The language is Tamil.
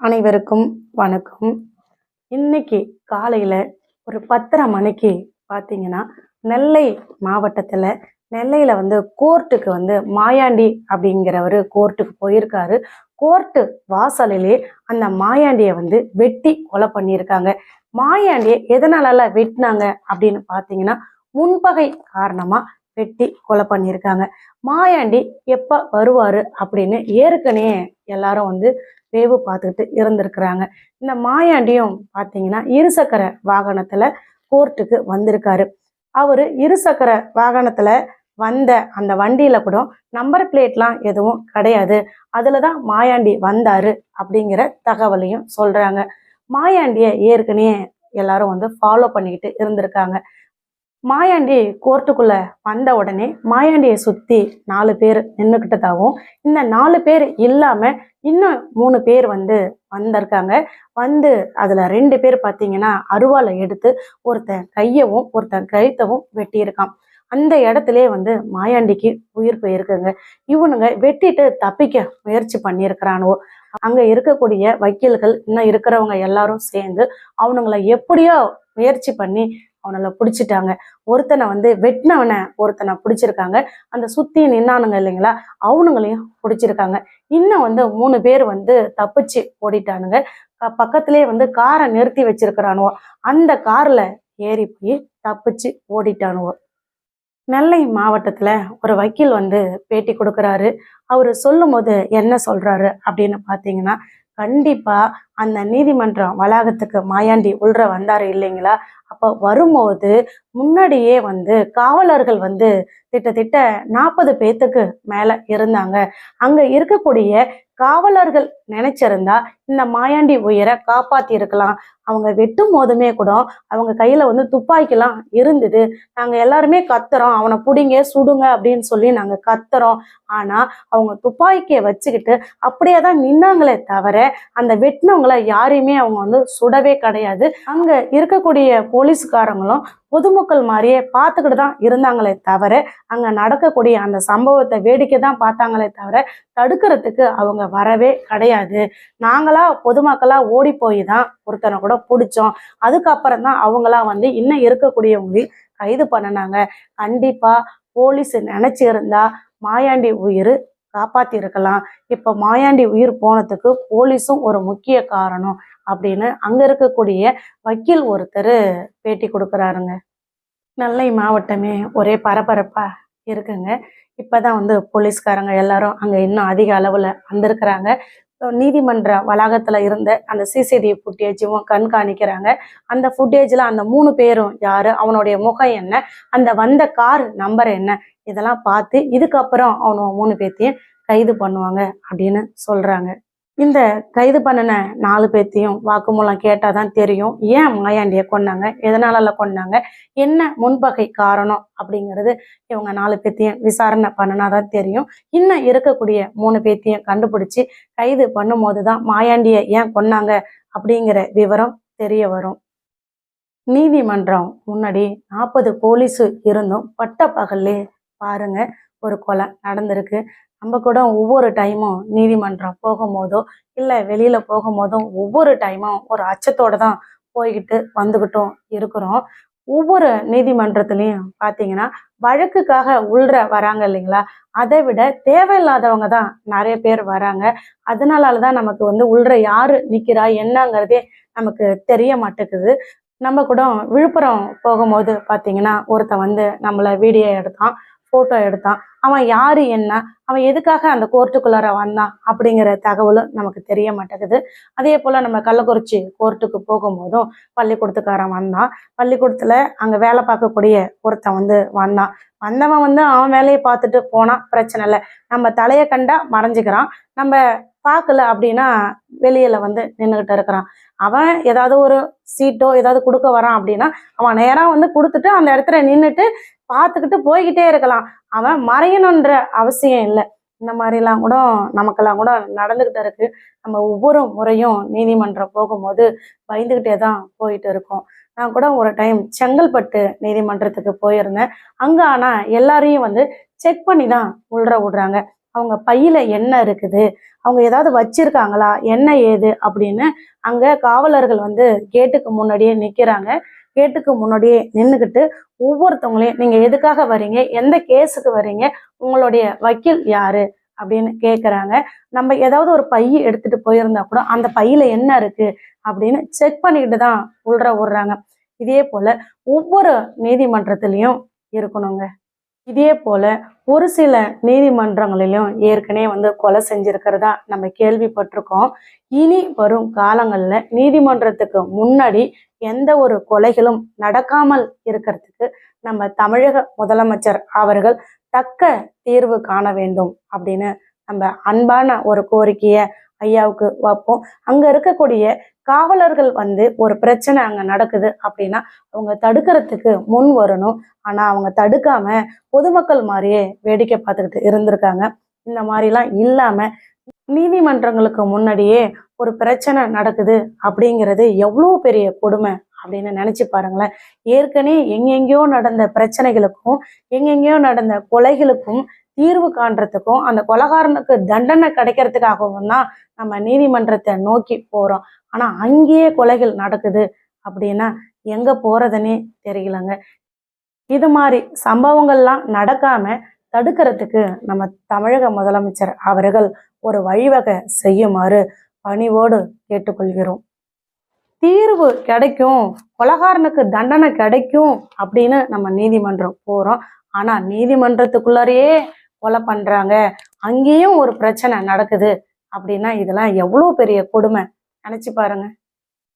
அனைவருக்கும் வணக்கம். இன்னைக்கு காலையில் ஒரு பத்தரை மணிக்கு பார்த்தீங்கன்னா நெல்லை மாவட்டத்தில் நெல்லையில் வந்து கோர்ட்டுக்கு வந்து மாயாண்டி அப்படிங்கிறவர் கோர்ட்டுக்கு போயிருக்காரு. கோர்ட்டு வாசலிலே அந்த மாயாண்டியை வந்து வெட்டி கொலை பண்ணியிருக்காங்க. மாயாண்டியை எதனால வெட்டினாங்க அப்படின்னு பார்த்தீங்கன்னா முன்பகை காரணமாக வெட்டி கொலை பண்ணியிருக்காங்க. மாயாண்டி எப்போ வருவார் அப்படின்னு ஏற்கனவே எல்லாரும் வந்து வேவு பார்த்துக்கிட்டு இருந்திருக்கிறாங்க. இந்த மாயாண்டியும் பார்த்தீங்கன்னா இருசக்கர வாகனத்தில் கோர்ட்டுக்கு வந்திருக்காரு. அவர் இருசக்கர வாகனத்தில் வந்த அந்த வண்டியில் கூட நம்பர் பிளேட்லாம் எதுவும் கிடையாது. அதில் தான் மாயாண்டி வந்தார் அப்படிங்கிற தகவலையும் சொல்கிறாங்க மாயாண்டியை ஏற்கனவே எல்லாரும் வந்து ஃபாலோ பண்ணிக்கிட்டு இருந்திருக்காங்க. மாயாண்டி கோர்ட்டுக்குள்ளே வந்த உடனே மாயாண்டியை சுற்றி நாலு பேர் நின்றுக்கிட்டதாகவும் இந்த நாலு பேர் இல்லாமல் இன்னும் மூணு பேர் வந்து வந்திருக்காங்க. வந்து அதில் ரெண்டு பேர் பார்த்தீங்கன்னா அருவாளை எடுத்து ஒருத்தன் கையவும் ஒருத்தன் கழுத்தவும் வெட்டியிருக்கான். அந்த இடத்துலயே வந்து மாயாண்டிக்கு உயிர் போயிருக்குங்க. இவனுங்க வெட்டிட்டு தப்பிக்க முயற்சி பண்ணியிருக்கிறானுவோ? அங்கே இருக்கக்கூடிய வக்கீல்கள் இன்னும் இருக்கிறவங்க எல்லாரும் சேர்ந்து அவனுங்களை எப்படியோ முயற்சி பண்ணி அவனை பிடிச்சிட்டாங்க. ஒருத்தனை வந்து வெட்டினவனை ஒருத்தனை பிடிச்சிருக்காங்க. அந்த சுத்தி நின்னானுங்க இல்லைங்களா? அவனுங்களையும் பிடிச்சிருக்காங்க. இன்னும் வந்து மூணு பேர் வந்து தப்பிச்சு ஓடிட்டானுங்க. பக்கத்திலே பக்கத்திலேயே வந்து காரை நிறுத்தி வச்சிருக்கிறானுவோ அந்த கார்ல ஏறி போய் தப்பிச்சு ஓடிட்டானுவோ. நெல்லை மாவட்டத்தில் ஒரு வக்கீல் வந்து பேட்டி கொடுக்குறாரு. அவர் சொல்லும் போது என்ன சொல்கிறாரு அப்படின்னு பார்த்தீங்கன்னா கண்டிப்பாக அந்த நீதிமன்றம் வளாகத்துக்கு மாயாண்டி உள்ற வந்தாரு இல்லைங்களா? அப்போ வரும்போது முன்னாடியே வந்து காவலர்கள் வந்து திட்டத்திட்ட நாற்பது பேத்துக்கு மேல இருந்தாங்க. அங்கே இருக்கக்கூடிய காவலர்கள் நினைச்சிருந்தா இந்த மாயாண்டி உயிரை காப்பாத்தி இருக்கலாம் அவங்க வெட்டும் போதுமே கூட அவங்க கையில வந்து துப்பாக்கிலாம் இருந்தது. நாங்க எல்லாருமே கத்துறோம். அவனை பிடிங்க சுடுங்க அப்படின்னு சொல்லி நாங்க கத்துறோம். ஆனா அவங்க துப்பாக்கியை வச்சுக்கிட்டு அப்படியே தான் நின்னாங்களே தவிர அந்த வெட்டினவங்க வெட்டினவங்கள யாரையுமே அவங்க வந்து சுடவே கிடையாது. அங்க இருக்கக்கூடிய போலீஸ்காரங்களும் பொதுமக்கள் மாதிரியே பார்த்துக்கிட்டு தான் இருந்தாங்களே தவிர அங்க நடக்கக்கூடிய அந்த சம்பவத்தை வேடிக்கை தான் பார்த்தாங்களே தவிர தடுக்கிறதுக்கு அவங்க வரவே கிடையாது. நாங்களா பொதுமக்களாக ஓடி போய் தான் ஒருத்தனை கூட பிடிச்சோம். அதுக்கப்புறம் தான் அவங்களா வந்து இன்னும் இருக்கக்கூடியவங்களையும் கைது பண்ணினாங்க. கண்டிப்பாக போலீஸ் நினைச்சிருந்தா மாயாண்டி உயிர் காப்பாத்தி இருக்கலாம் இப்ப மாயாண்டி உயிர் போனதுக்கு போலீஸும் ஒரு முக்கிய காரணம் அப்படின்னு அங்க இருக்கக்கூடிய வக்கீல் ஒருத்தர் பேட்டி கொடுக்குறாருங்க. நெல்லை மாவட்டமே ஒரே பரபரப்பா இருக்குங்க. இப்பதான் வந்து போலீஸ்காரங்க எல்லாரும் அங்கே இன்னும் அதிக அளவில் வந்திருக்கிறாங்க. நீதிமன்ற வளாகத்தில் இருந்த அந்த சிசிடிவி ஃபுட்டேஜும் கண்காணிக்கிறாங்க. அந்த ஃபுட்டேஜ்ல அந்த மூணு பேரும் யார்? அவனுடைய முகம் என்ன? அந்த வந்த கார் நம்பர் என்ன? இதெல்லாம் பார்த்து இதுக்கப்புறம் அவனு மூணு பேர்த்தையும் கைது பண்ணுவாங்க அப்படின்னு சொல்றாங்க. இந்த கைது பண்ணின நாலு பேர்த்தையும் வாக்குமூலம் கேட்டால் தான் தெரியும். ஏன் மாயாண்டியை கொன்னாங்க? எதனால கொன்னாங்க? என்ன முன்பகை காரணம் அப்படிங்கிறது இவங்க நாலு பேர்த்தையும் விசாரணை பண்ணினாதான் தெரியும். இன்னும் இருக்கக்கூடிய மூணு பேர்த்தையும் கண்டுபிடிச்சி கைது பண்ணும்போது தான் மாயாண்டியை ஏன் கொன்னாங்க அப்படிங்கிற விவரம் தெரிய வரும். நீதிமன்றம் முன்னாடி நாற்பது போலீஸு இருந்தும் பட்ட பகல்லே பாருங்க ஒரு கொலை நடந்திருக்கு. நம்ம கூட ஒவ்வொரு டைமும் நீதிமன்றம் போகும்போதோ இல்லை வெளியில போகும்போதும் ஒவ்வொரு டைமும் ஒரு அச்சத்தோட தான் போய்கிட்டு வந்துகிட்டும் இருக்கிறோம். ஒவ்வொரு நீதிமன்றத்துலேயும் பார்த்தீங்கன்னா வழக்குக்காக உள்ற வராங்க இல்லைங்களா? அதை விட தேவையில்லாதவங்க தான் நிறைய பேர் வராங்க. அதனால தான் நமக்கு வந்து உள்ற யாரு நிக்கிறா என்னங்கிறதே நமக்கு தெரிய மாட்டேங்குது. நம்ம கூட விழுப்புரம் போகும்போது பார்த்தீங்கன்னா ஒருத்தன் வந்து நம்மளை வீடியோ எடுத்தான். ஃபோட்டோ எடுத்தான். அவன் யாரு என்ன? அவன் எதுக்காக அந்த கோர்ட்டுக்குள்ளார வந்தான்? அப்படிங்கிற தகவலும் நமக்கு தெரிய மாட்டேங்குது. அதே போல் நம்ம கள்ளக்குறிச்சி கோர்ட்டுக்கு போகும்போதும் பள்ளிக்கூடத்துக்காரன் வந்தான். பள்ளிக்கூடத்துல அங்கே வேலை பார்க்கக்கூடிய ஒருத்தன் வந்து வந்தான். வந்தவன் வந்து அவன் வேலையை பார்த்துட்டு போனான். பிரச்சனை இல்லை. நம்ம தலையை கண்டா மறைஞ்சுக்கிறான். நம்ம பார்க்கல அப்படின்னா வெளியில வந்து நின்றுகிட்டு இருக்கிறான். அவன் ஏதாவது ஒரு சீட்டோ ஏதாவது கொடுக்க வரான் அப்படின்னா அவன் நேராக வந்து கொடுத்துட்டு அந்த இடத்துல நின்றுட்டு பார்த்துக்கிட்டு போய்கிட்டே இருக்கலாம். அவன் மறையணுன்ற அவசியம் இல்லை. இந்த மாதிரிலாம் கூட நமக்கெல்லாம் கூட நடந்துக்கிட்டு இருக்கு. நம்ம ஒவ்வொரு முறையும் நீதிமன்றம் போகும்போது பயந்துகிட்டே தான் போயிட்டு இருக்கோம். நான் கூட ஒரு டைம் செங்கல்பட்டு நீதிமன்றத்துக்கு போயிருந்தேன். அங்கே ஆனால் எல்லாரையும் வந்து செக் பண்ணி தான் உள்ற விடுறாங்க. அவங்க பையில என்ன இருக்குது? அவங்க ஏதாவது வச்சிருக்காங்களா? என்ன ஏது? அப்படின்னு அங்கே காவலர்கள் வந்து கேட்டுக்கு முன்னாடியே நிற்கிறாங்க கேட்டுக்கு முன்னாடியே நின்றுக்கிட்டு ஒவ்வொருத்தவங்களையும் நீங்கள் எதுக்காக வர்றீங்க? எந்த கேஸுக்கு வரீங்க உங்களுடைய வக்கீல் யாரு? அப்படின்னு கேட்குறாங்க நம்ம ஏதாவது ஒரு பைய எடுத்துட்டு போயிருந்தா கூட அந்த பையில என்ன இருக்கு? அப்படின்னு செக் பண்ணிக்கிட்டு தான் உள்ற விடுறாங்க இதே போல ஒவ்வொரு நீதிமன்றத்திலையும் இருக்கணுங்க. இதே போல ஒரு சில நீதிமன்றங்களிலும் ஏற்கனவே வந்து கொலை செஞ்சிருக்கிறதா நம்ம கேள்விப்பட்டிருக்கோம். இனி வரும் காலங்களில் நீதிமன்றத்துக்கு முன்னாடி எந்த ஒரு கொலைகளும் நடக்காமல் இருக்கிறதுக்கு நம்ம தமிழக முதலமைச்சர் அவர்கள் தக்க தீர்வு காண வேண்டும் அப்படின்னு நம்ம அன்பான ஒரு கோரிக்கையை ஐயாவுக்கு வைப்போம். அங்க இருக்கக்கூடிய காவலர்கள் வந்து ஒரு பிரச்சனை அங்க நடக்குது அப்படின்னா அவங்க தடுக்கிறதுக்கு முன் வரணும். ஆனால் அவங்க தடுக்காம பொதுமக்கள் மாதிரியே வேடிக்கை பார்த்துக்கிட்டு இருந்திருக்காங்க. இந்த மாதிரிலாம் இல்லாம நீதிமன்றங்களுக்கு முன்னாடியே ஒரு பிரச்சனை நடக்குது அப்படிங்கிறது எவ்வளோ பெரிய கொடுமை அப்படின்னு நினைச்சு பாருங்களேன். ஏற்கனவே எங்கெங்கேயோ நடந்த பிரச்சனைகளுக்கும் எங்கெங்கேயோ நடந்த கொலைகளுக்கும் தீர்வு காண்றதுக்கும் அந்த கொலகாரனுக்கு தண்டனை கிடைக்கிறதுக்காகவும் தான் நம்ம நீதிமன்றத்தை நோக்கி போகிறோம் ஆனால் அங்கேயே கொலைகள் நடக்குது அப்படின்னா எங்கே போகிறதுனே தெரியலங்க. இது மாதிரி சம்பவங்கள்லாம் நடக்காமல் தடுக்கிறதுக்கு நம்ம தமிழக முதலமைச்சர் அவர்கள் ஒரு வழிவகை செய்யுமாறு பணிவோடு கேட்டுக்கொள்கிறோம். தீர்வு கிடைக்கும் கொலகாரனுக்கு தண்டனை கிடைக்கும் அப்படின்னு நம்ம நீதிமன்றம் போகிறோம் ஆனால் நீதிமன்றத்துக்குள்ளாரையே கொலை பண்றாங்க. அங்கேயும் ஒரு பிரச்சனை நடக்குது. அப்படின்னா இதெல்லாம் எவ்வளோ பெரிய கொடுமை. நினச்சி பாருங்கள்